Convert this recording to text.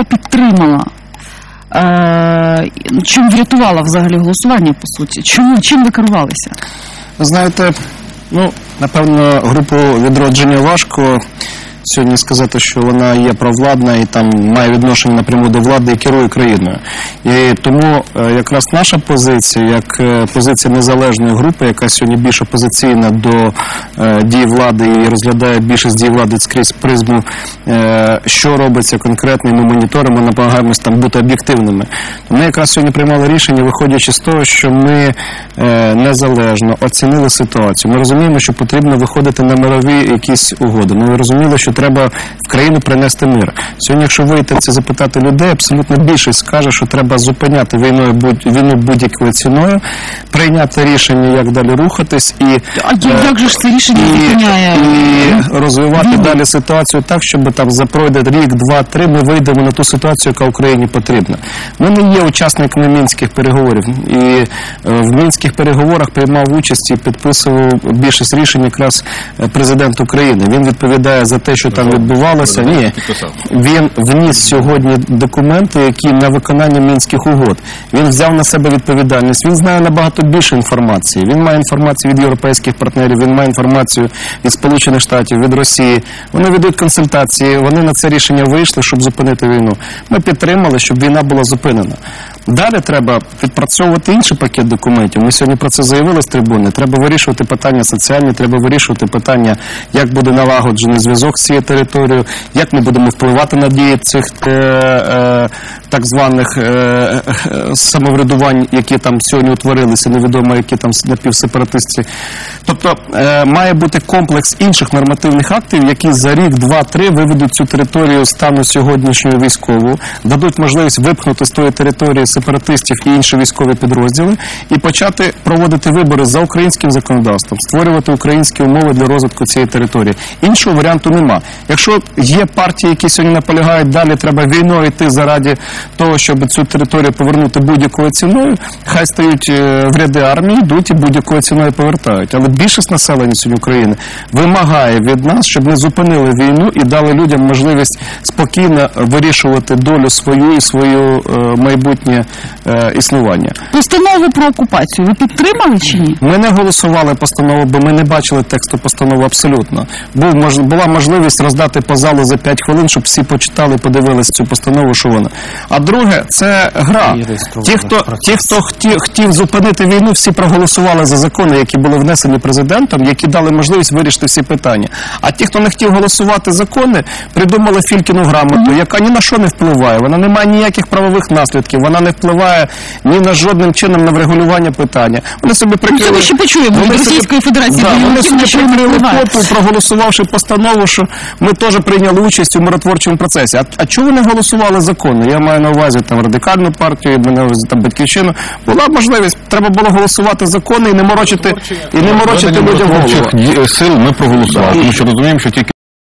група підтримала. Е, чим врятувала взагалі голосування, по суті? Чому, чим ви керувалися? Знаєте, ну, напевно, групу відродження важко сьогодні сказати, що вона є провладна і там має відношення напряму до влади і керує країною. І тому е, якраз наша позиція, як е, позиція незалежної групи, яка сьогодні більш опозиційна до е, дій влади і розглядає більшість дій влади скрізь призму, що робиться конкретно, і ми моніторимо, намагаємось там бути об'єктивними. Ми якраз сьогодні приймали рішення, виходячи з того, що ми незалежно оцінили ситуацію. Ми розуміємо, що потрібно виходити на мирові якісь угоди. Ми розуміли, що треба в країну принести мир. Сьогодні, якщо вийти це запитати людей, абсолютно більшість скаже, що треба зупиняти війною будь війну будь-якою ціною, прийняти рішення, як далі рухатись, і А як, е, як же ж це рішення і, зупиняє? і розвивати далі ситуацію так, щоб там за пройде рік, два, три, ми вийдемо на ту ситуацію, яка Україні потрібна. Ми не є учасниками мінських переговорів, і е, в мінських переговорах приймав участь і підписував більшість рішень якраз е, президент України. Він відповідає за те, що там відбувалося. Ні, він вніс сьогодні документи, які на виконання мінських угод. Він взяв на себе відповідальність. Він знає набагато більше інформації. Він має інформацію від європейських партнерів, він має інформацію від Сполучених Штатів, від Росії. Вони ведуть консультації. Вони на це рішення вийшли, щоб зупинити війну. Ми підтримали, щоб війна була зупинена. Далі треба відпрацьовувати інший пакет документів. Ми сьогодні про це заявили з трибуни. Треба вирішувати питання соціальні, треба вирішувати питання, як буде налагоджений зв'язок з цією територією, як ми будемо впливати на дії цих е, е, так званих е, е, самоврядувань, які там сьогодні утворилися, невідомо які там напівсепаратистські. Тобто е, має бути комплекс інших нормативних актів, які за рік, два, три виведуть цю територію стану сьогоднішнього військового, дадуть можливість випхнути з тої території сепаратистів і інші військові підрозділи і почати проводити вибори за українським законодавством, створювати українські умови для розвитку цієї території. Іншого варіанту нема. Якщо є партії, які сьогодні наполягають далі, треба війною йти заради того, щоб цю територію повернути будь-якою ціною, хай стають е, в ряди армії, йдуть і будь-якою ціною повертають. Але більшість населення сьогодні України вимагає від нас, щоб ми зупинили війну і дали людям можливість спокійно вирішувати долю свою і свою е, майбутнє е, існування. Постанову про окупацію ви підтримали чи ні? Ми не голосували постанову, бо ми не бачили тексту постанови абсолютно. Був мож, була можливість роздати по залу за 5 хвилин, щоб всі почитали, подивилися цю постанову, що вона. А друге, це гра. Ті, хто ті, хто хотів, хотів зупинити війну, всі проголосували за закони, які були внесені президентом, які дали можливість вирішити всі питання. А ті, хто не хотів голосувати закони, придумали Фількіну грамоту, яка ні на що не впливає. Вона не має ніяких правових наслідків, вона не впливає ні на жодним чином на врегулювання питання. Вони собі Ну, прикрили. ми ще почуємо Вони від Російської Федерації. Да, вони собі прикрили впливає. попу, проголосувавши постанову, що ми теж прийняли участь у миротворчому процесі. А, а чому не голосували закони? Я маю на увазі там радикальну партію, маю на увазі там батьківщину. Була можливість, треба було голосувати закони і не морочити і не морочити людям голову. сил ми проголосували, тому що розуміємо, що тільки